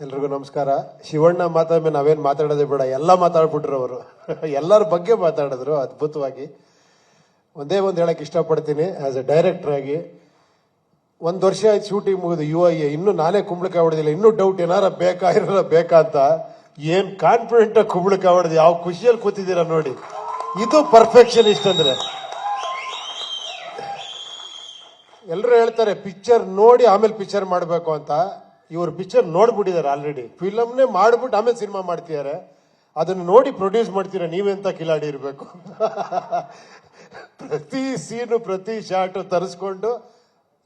ಎಲ್ರಿಗೂ ನಮಸ್ಕಾರ. ಶಿವಣ್ಣ ಮಾತಾದ್ಮೇಲೆ ನಾವೇನು ಮಾತಾಡೋದೇ ಬೇಡ, ಎಲ್ಲ ಮಾತಾಡ್ಬಿಟ್ರು ಅವರು. ಎಲ್ಲರ ಬಗ್ಗೆ ಮಾತಾಡಿದ್ರು ಅದ್ಭುತವಾಗಿ. ಒಂದೇ ಒಂದು ಹೇಳಕ್ಕೆ ಇಷ್ಟಪಡ್ತೀನಿ ಆ್ಯಸ್ ಎ ಡೈರೆಕ್ಟರ್ ಆಗಿ. ಒಂದು ವರ್ಷ ಆಯ್ತು ಶೂಟಿಂಗ್ ಮುಗಿದು ಯು ಐ ಇನ್ನೂ ನಾನೇ ಕುಂಬಳಕಾಯಿ ಹೊಡೆದಿಲ್ಲ, ಇನ್ನೂ ಡೌಟ್ ಏನಾರ ಬೇಕಾ ಇರಲ್ಲ ಬೇಕಾ ಅಂತ ಏನು ಕಾನ್ಫಿಡೆಂಟ್ ಕುಂಬಳಕಾಯಿ ಹೊಡೆದು, ಯಾವ ಖುಷಿಯಲ್ಲಿ ಕೂತಿದ್ದೀರಾ ನೋಡಿ. ಇದು ಪರ್ಫೆಕ್ಷನಿಸ್ಟ್ ಅಂದ್ರೆ. ಎಲ್ಲರೂ ಹೇಳ್ತಾರೆ ಪಿಕ್ಚರ್ ನೋಡಿ ಆಮೇಲೆ ಪಿಕ್ಚರ್ ಮಾಡಬೇಕು ಅಂತ. ಇವರು ಪಿಕ್ಚರ್ ನೋಡ್ಬಿಟ್ಟಿದ್ದಾರೆ ಆಲ್ರೆಡಿ ಫಿಲಮ್ನೇ ಮಾಡ್ಬಿಟ್ಟು ಆಮೇಲೆ ಸಿನಿಮಾ ಮಾಡ್ತಿದ್ದಾರೆ. ಅದನ್ನು ನೋಡಿ ಪ್ರೊಡ್ಯೂಸ್ ಮಾಡ್ತೀರಾ ನೀವೆಂತ ಕಿಲಾಡಿ ಇರಬೇಕು? ಪ್ರತಿ ಸೀನು ಪ್ರತಿ ಶಾಟ್ ತರಿಸ್ಕೊಂಡು,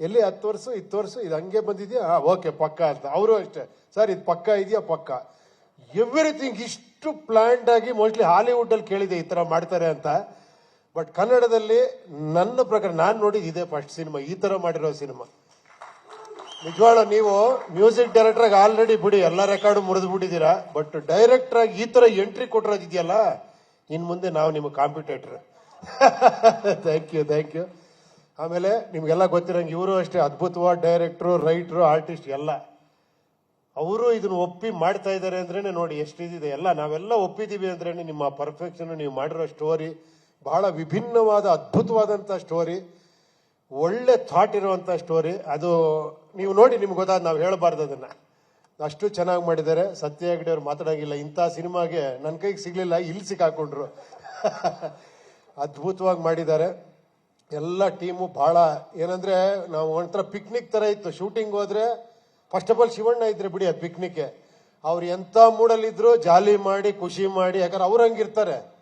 ಎಲ್ಲಿ ಹತ್ತು ವರ್ಷ, ಇತ್ತು ವರ್ಷ, ಇದು ಹಂಗೆ ಬಂದಿದ್ಯಾ? ಹಾ ಓಕೆ ಪಕ್ಕ ಅಂತ. ಅವರು ಅಷ್ಟೇ. ಸರ್ ಇದು ಪಕ್ಕ ಇದೆಯಾ? ಪಕ್ಕ. ಎವ್ರಿಥಿಂಗ್ ಇಷ್ಟು ಪ್ಲ್ಯಾಂಡ್ ಆಗಿ ಮೋಸ್ಟ್ಲಿ ಹಾಲಿವುಡ್ ಅಲ್ಲಿ ಕೇಳಿದೆ ಈ ತರ ಮಾಡ್ತಾರೆ ಅಂತ. ಬಟ್ ಕನ್ನಡದಲ್ಲಿ ನನ್ನ ಪ್ರಕಾರ ನಾನು ನೋಡಿದ ಇದೇ ಫಸ್ಟ್ ಸಿನಿಮಾ ಈ ತರ ಮಾಡಿರೋ ಸಿನಿಮಾ ನಿಜವಾಳ ನೀವು ಮ್ಯೂಸಿಕ್ ಡೈರೆಕ್ಟರ್ ಆಗಿ ಆಲ್ರೆಡಿ ಬಿಡಿ, ಎಲ್ಲ ರೆಕಾರ್ಡ್ ಮುರಿದು ಬಿಟ್ಟಿದ್ದೀರಾ ಬಟ್ ಡೈರೆಕ್ಟರ್ ಆಗಿ ಈ ತರ ಎಂಟ್ರಿ ಕೊಟ್ಟಿರೋದಿದೆಯಲ್ಲ, ಇನ್ ಮುಂದೆ ನಾವು ನಿಮ್ಗೆ competitor. Thank you thank you ಆಮೇಲೆ ನಿಮ್ಗೆಲ್ಲ ಗೊತ್ತಿರಂಗೆ ಇವರು ಅಷ್ಟೇ ಅದ್ಭುತವಾದ ಡೈರೆಕ್ಟ್ರು, ರೈಟ್ರು, ಆರ್ಟಿಸ್ಟ್ ಎಲ್ಲ. ಅವರು ಇದನ್ನ ಒಪ್ಪಿ ಮಾಡ್ತಾ ಇದ್ದಾರೆ ಅಂದ್ರೇನೆ ನೋಡಿ ಎಷ್ಟಿದೆ ಎಲ್ಲ. ನಾವೆಲ್ಲ ಒಪ್ಪಿದೀವಿ ಅಂದ್ರೇನೆ ನಿಮ್ಮ ಪರ್ಫೆಕ್ಷನ್ ನೀವು ಮಾಡಿರೋ ಸ್ಟೋರಿ ಬಹಳ ವಿಭಿನ್ನವಾದ, ಅದ್ಭುತವಾದಂತ ಸ್ಟೋರಿ ಒಳ್ಳೆ ಥಾಟ್ ಇರುವಂತ ಸ್ಟೋರಿ ಅದು ನೀವು ನೋಡಿ ನಿಮ್ಗೆ ಗೊತ್ತಾದ ನಾವು ಹೇಳಬಾರ್ದು ಅದನ್ನ. ಅಷ್ಟು ಚೆನ್ನಾಗಿ ಮಾಡಿದ್ದಾರೆ. ಸತ್ಯ ಹೆಗ್ಡೆ ಅವ್ರು ಮಾತಾಡಂಗಿಲ್ಲ. ಇಂಥ ಸಿನಿಮಾಗೆ ನನ್ನ ಕೈಗೆ ಸಿಗ್ಲಿಲ್ಲ. ಇಲ್ಲಿ ಸಿಕ್ಕಾಕೊಂಡ್ರು. ಅದ್ಭುತವಾಗಿ ಮಾಡಿದ್ದಾರೆ. ಎಲ್ಲ ಟೀಮು ಬಹಳ ಏನಂದ್ರೆ ನಾವು ಒಂಥರ ಪಿಕ್ನಿಕ್ ತರ ಇತ್ತು. ಶೂಟಿಂಗ್ ಹೋದ್ರೆ ಫಸ್ಟ್ ಆಫ್ ಆಲ್ ಶಿವಣ್ಣ ಇದ್ರೆ ಬಿಡಿ ಅದು ಪಿಕ್ನಿಕ್ ಅವ್ರು ಎಂತ ಮೂಡಲ್ಲಿದ್ರು ಜಾಲಿ ಮಾಡಿ, ಖುಷಿ ಮಾಡಿ, ಯಾಕಂದ್ರೆ ಅವ್ರು ಹಂಗಿರ್ತಾರೆ.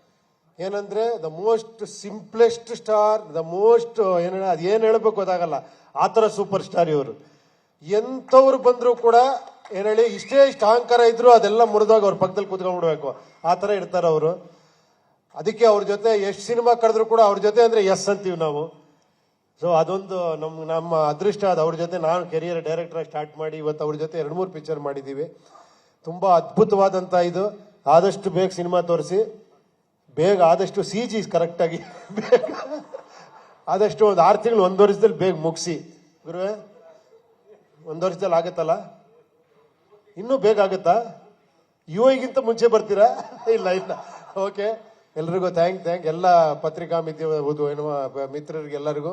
ಏನಂದ್ರೆ the most simplest star the most ಏನ ಅದ್ ಹೇಳಬೇಕು ಹೇಳ್ಬೇಕು ಗೊತ್ತಾಗಲ್ಲ. ಆ ಥರ ಸೂಪರ್ ಸ್ಟಾರ್ ಇವರು. ಎಂಥವ್ರು ಬಂದರೂ ಕೂಡ ಏನೇಳಿ ಹೇಳಿ, ಇಷ್ಟೇ ಇಷ್ಟು ಅಹಂಕಾರ ಇದ್ರು ಅದೆಲ್ಲ ಮುರಿದಾಗ ಅವ್ರ ಪಕ್ಕದಲ್ಲಿ ಕೂತ್ಕೊಂಡ್ಬಿಡ್ಬೇಕು. ಆ ಥರ ಇರ್ತಾರೆ ಅವರು. ಅದಕ್ಕೆ ಅವ್ರ ಜೊತೆ ಎಷ್ಟು ಸಿನಿಮಾ ಕರೆದ್ರು ಕೂಡ ಅವ್ರ ಜೊತೆ ಅಂದರೆ ಎಸ್ ಅಂತೀವಿ ನಾವು. ಸೊ ಅದೊಂದು ನಮ್ಮ ನಮ್ಮ ಅದೃಷ್ಟ ಅದು. ಅವ್ರ ಜೊತೆ ನಾನು ಕೆರಿಯರ್ ಡೈರೆಕ್ಟರ್ ಸ್ಟಾರ್ಟ್ ಮಾಡಿ ಇವತ್ತು ಅವ್ರ ಜೊತೆ ಎರಡು ಮೂರು ಪಿಕ್ಚರ್ ಮಾಡಿದ್ದೀವಿ ತುಂಬ ಅದ್ಭುತವಾದಂಥ ಇದು. ಆದಷ್ಟು ಬೇಗ ಸಿನಿಮಾ ತೋರಿಸಿ. ಬೇಗ ಆದಷ್ಟು ಸಿ ಜಿ ಕರೆಕ್ಟಾಗಿ ಬೇಗ. ಆದಷ್ಟು ಒಂದು ಆರು ತಿಂಗಳು, ಒಂದು ವರ್ಷದಲ್ಲಿ ಬೇಗ ಮುಗಿಸಿ. ಗುರುವೆ. ಒಂದು ವರ್ಷದಲ್ಲಿ ಆಗುತ್ತಲ್ಲ? ಇನ್ನೂ ಬೇಗ ಆಗುತ್ತಾ? ಯು ಐಗಿಂತ ಮುಂಚೆ ಬರ್ತೀರಾ? ಇಲ್ಲ ಇಲ್ಲ. ಓಕೆ ಎಲ್ರಿಗೂ ಥ್ಯಾಂಕ್ ಥ್ಯಾಂಕ್ ಎಲ್ಲ ಪತ್ರಿಕಾ ಮಿತ್ರ ಓದು ಮಿತ್ರರಿಗೆ ಎಲ್ಲರಿಗೂ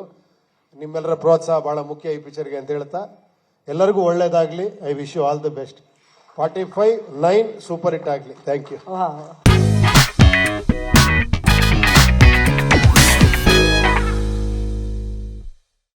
ನಿಮ್ಮೆಲ್ಲರ ಪ್ರೋತ್ಸಾಹ ಬಹಳ ಮುಖ್ಯ ಈ ಪಿಕ್ಚರ್ಗೆ ಅಂತ ಹೇಳ್ತಾ. ಎಲ್ಲರಿಗೂ ಒಳ್ಳೇದಾಗ್ಲಿ. I wish you all the best forty five nine super hit ಆಗಲಿ ಥ್ಯಾಂಕ್ ಯು